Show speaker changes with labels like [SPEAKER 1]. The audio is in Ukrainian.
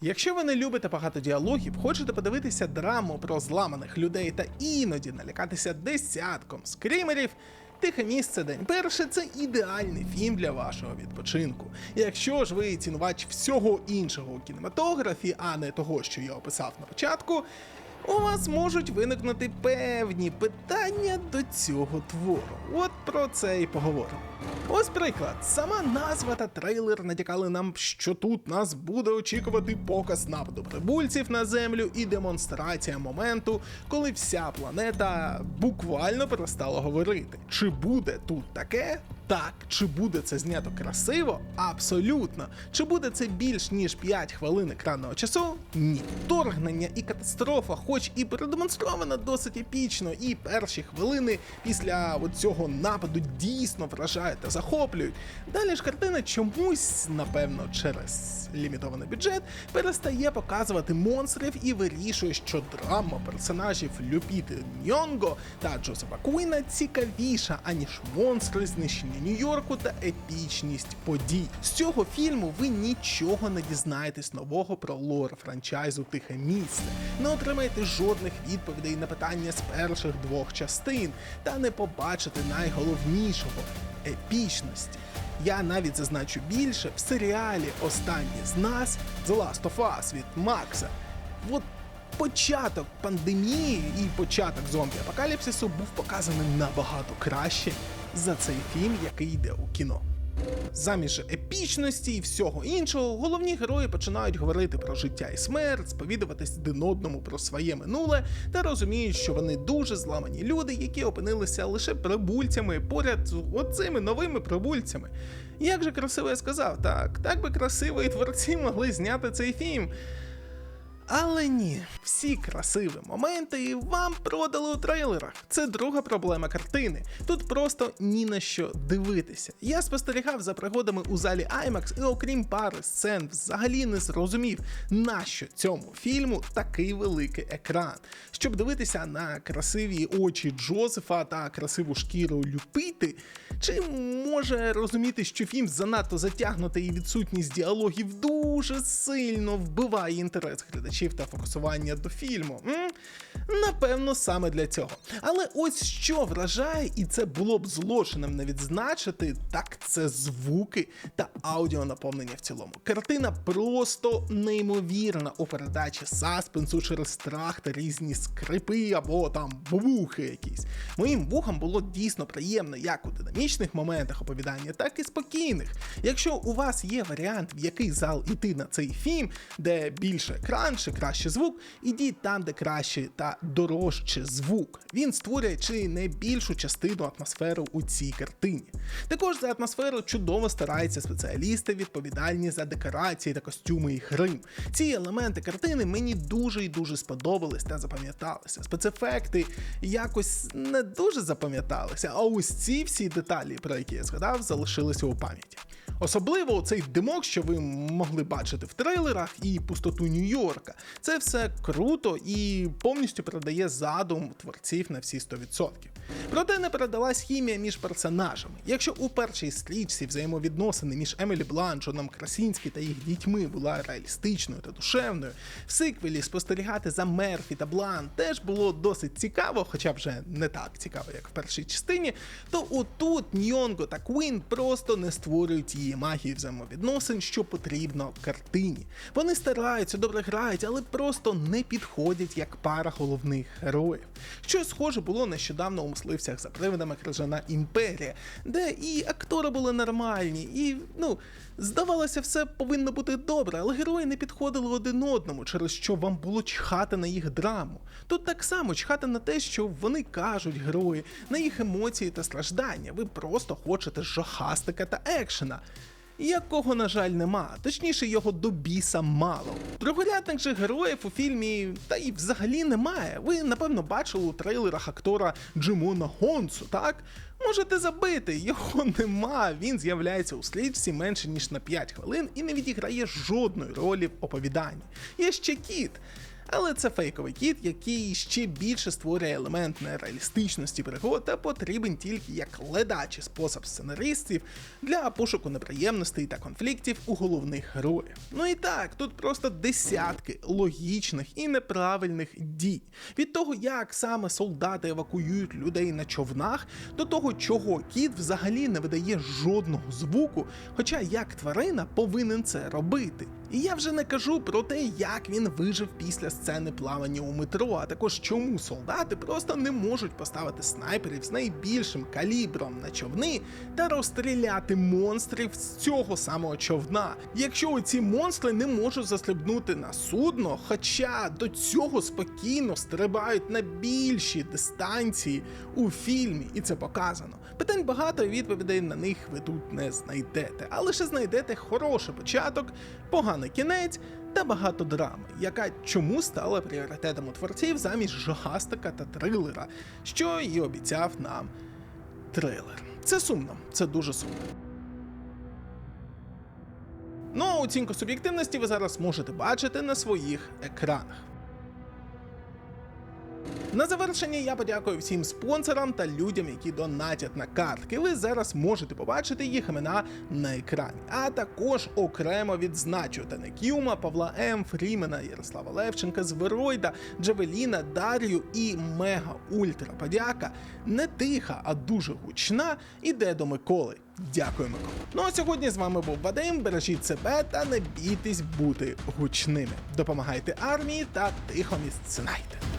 [SPEAKER 1] Якщо ви не любите багато діалогів, хочете подивитися драму про зламаних людей та іноді налякатися десятком скрімерів, Тихе місце День перше це ідеальний фільм для вашого відпочинку. Якщо ж ви цінувач всього іншого у кінематографі, а не того, що я описав на початку, у вас можуть виникнути певні питання до цього твору. От про це і поговоримо. Ось приклад. Сама назва та трейлер натякали нам, що тут нас буде очікувати показ нападу прибульців на землю і демонстрація моменту, коли вся планета буквально перестала говорити. Чи буде тут таке? Так, чи буде це знято красиво? Абсолютно. Чи буде це більш ніж 5 хвилин екранного часу? Ні. Вторгнення і катастрофа, хоч і продемонстрована досить епічно, і перші хвилини після цього нападу дійсно вражають та захоплюють. Далі ж картина чомусь, напевно, через лімітований бюджет, перестає показувати монстрів і вирішує, що драма персонажів Люпіти Ньонго та Джозефа Куїна цікавіша, аніж монстри, знищення Нью-Йорку та епічність подій. З цього фільму ви нічого не дізнаєтесь нового про лор франчайзу Тихе місце, не отримаєте жодних відповідей на питання з перших двох частин, та не побачите найголовнішого епічності. Я навіть зазначу більше в серіалі Останні з нас The Last of Us від Макса. От початок пандемії і початок зомбі-апокаліпсису був показаний набагато краще за цей фільм, який йде у кіно. Замість же епічності і всього іншого, головні герої починають говорити про життя і смерть, сповідуватись один одному про своє минуле та розуміють, що вони дуже зламані люди, які опинилися лише прибульцями поряд з оцими новими прибульцями. Як же красиво я сказав, так, так би красиво і творці могли зняти цей фільм. Але ні, всі красиві моменти вам продали у трейлерах. Це друга проблема картини. Тут просто ні на що дивитися. Я спостерігав за пригодами у залі IMAX і окрім пари сцен, взагалі не зрозумів, нащо цьому фільму такий великий екран. Щоб дивитися на красиві очі Джозефа та красиву шкіру Люпити, чи може розуміти, що фільм занадто затягнутий і відсутність діалогів дуже сильно вбиває інтерес глядачів та фокусування до фільму? М? Напевно, саме для цього. Але ось що вражає, і це було б злочином не відзначити, так це звуки та аудіонаповнення в цілому. Картина просто неймовірна у передачі саспенсу через страх та різні скрипи або там бубухи якісь. Моїм вухам було дійсно приємно як у динамічних моментах оповідання, так і спокійних. Якщо у вас є варіант, в який зал іти на цей фільм, де більше екран чи краще звук, ідіть там, де краще та дорожче звук. Він створює чи не більшу частину атмосфери у цій картині. Також за атмосферу чудово стараються спеціалісти, відповідальні за декорації та костюми і грим. Ці елементи картини мені дуже і дуже сподобались та запам'яталися. Спецефекти якось не дуже запам'яталися, а ось ці всі деталі, про які я згадав, залишилися у пам'яті. Особливо цей димок, що ви могли бачити в трейлерах, і пустоту Нью-Йорка. Це все круто і повністю передає задум творців на всі 100%. Проте не передалась хімія між персонажами. Якщо у першій стрічці взаємовідносини між Емілі Блант, Джоном Красінський та їх дітьми була реалістичною та душевною, в сиквелі спостерігати за Мерфі та Блант теж було досить цікаво, хоча вже не так цікаво, як в першій частині, то отут Ньонго та Квін просто не створюють її магії взаємовідносин, що потрібно картині. Вони стараються, добре грають, але просто не підходять як пара головних героїв. Щось схоже було нещодавно у мисливцях за привидами крижана імперія, де і актори були нормальні, і ну здавалося, все повинно бути добре, але герої не підходили один одному, через що вам було чхати на їх драму. Тут так само чхати на те, що вони кажуть герої, на їх емоції та страждання. Ви просто хочете жахастика та екшена. Якого, на жаль, нема, точніше, його до біса мало. Другорядних же героїв у фільмі та й взагалі немає. Ви, напевно, бачили у трейлерах актора Джимона Гонсу, так? Можете забити, його нема. Він з'являється у слідці менше ніж на 5 хвилин і не відіграє жодної ролі в оповіданні. Є ще кіт. Але це фейковий кіт, який ще більше створює елемент нереалістичності пригод та потрібен тільки як ледачий спосіб сценаристів для пошуку неприємностей та конфліктів у головних героїв. Ну і так, тут просто десятки логічних і неправильних дій. Від того, як саме солдати евакуюють людей на човнах, до того, чого кіт взагалі не видає жодного звуку, хоча як тварина повинен це робити. І я вже не кажу про те, як він вижив після сцени плавання у метро, а також чому солдати просто не можуть поставити снайперів з найбільшим калібром на човни та розстріляти монстрів з цього самого човна, якщо ці монстри не можуть застрибнути на судно, хоча до цього спокійно стрибають на більші дистанції у фільмі, і це показано. Питань багато відповідей на них ви тут не знайдете, а лише знайдете хороший початок, поганий кінець та багато драми, яка чому стала пріоритетом у творців замість жахастика та трилера, що і обіцяв нам трилер. Це сумно, це дуже сумно. Ну а оцінку суб'єктивності ви зараз можете бачити на своїх екранах. На завершення я подякую всім спонсорам та людям, які донатять на картки. Ви зараз можете побачити їх імена на екрані. А також окремо відзначу Тенекюма, Павла М, Фрімена, Ярослава Левченка, Зверойда, Джавеліна, Дар'ю і Мега Ультра подяка. Не тиха, а дуже гучна. Іде до Миколи. Дякую, Микола. Ну а сьогодні з вами був Вадим. Бережіть себе та не бійтесь бути гучними. Допомагайте армії та тихо місцинайте.